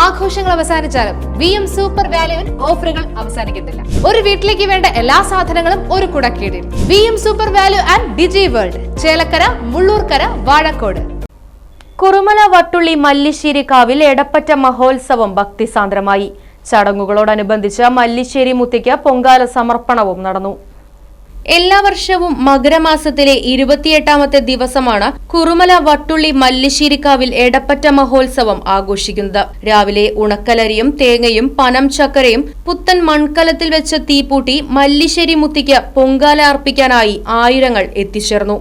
ആഘോഷങ്ങൾ അവസാനിച്ചാലും V M super വാല്യുവിൽ ഓഫറുകൾ അവസാനിക്കുന്നില്ല. ഒരു വീട്ടിലേക്ക് വേണ്ട എല്ലാ സാധനങ്ങളും ഒരു കുടക്കീടിൽ. V M super value and digi world Chelakkara Mullurkara Vazhakkode. Kurumala Vattully Mallissery കാവിൽ എടപ്പറ്റ മഹോത്സവം ഭക്തിസാന്ദ്രമായി. ചടങ്ങുകളോടനുബന്ധിച്ച് മല്ലിശ്ശേരി മുത്തിക്ക് പൊങ്കാല സമർപ്പണവും നടന്നു. എല്ലാ വർഷവും മകരമാസത്തിലെ ഇരുപത്തിയെട്ടാമത്തെ ദിവസമാണ് കുറുമല വട്ടുള്ളി മല്ലിശ്ശേരിക്കാവിൽ എടപ്പറ്റ മഹോത്സവം ആഘോഷിക്കുന്നത്. രാവിലെ ഉണക്കലരിയും തേങ്ങയും പനം ചക്കരയും പുത്തൻ മൺകലത്തിൽ വെച്ച തീപൂട്ടി മല്ലിശ്ശേരി മുത്തിക്ക് പൊങ്കാല അർപ്പിക്കാനായി ആയിരങ്ങൾ എത്തിച്ചേർന്നു.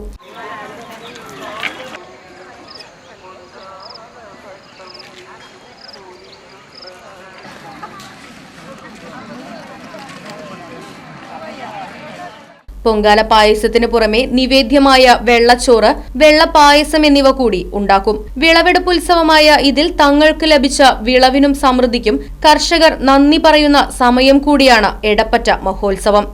പൊങ്കാല പായസത്തിന് പുറമെ നിവേദ്യമായ വെള്ളച്ചോറ് വെള്ളപ്പായസം എന്നിവ കൂടി ഉണ്ടാക്കും. വിളവെടുപ്പ് ഉത്സവമായ ഇതിൽ തങ്ങൾക്ക് ലഭിച്ച വിളവിനും സമൃദ്ധിക്കും കർഷകർ നന്ദി പറയുന്ന സമയം കൂടിയാണ് എടപ്പറ്റ മഹോത്സവം.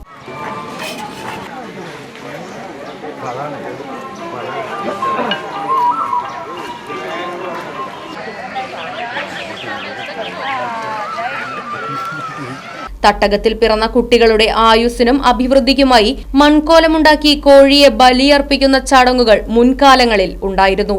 തട്ടകത്തിൽ പിറന്ന കുട്ടികളുടെ ആയുസ്സിനും അഭിവൃദ്ധിക്കുമായി മൺകോലമുണ്ടാക്കി കോഴിയെ ബലിയർപ്പിക്കുന്ന ചടങ്ങുകൾ മുൻകാലങ്ങളിൽ ഉണ്ടായിരുന്നു.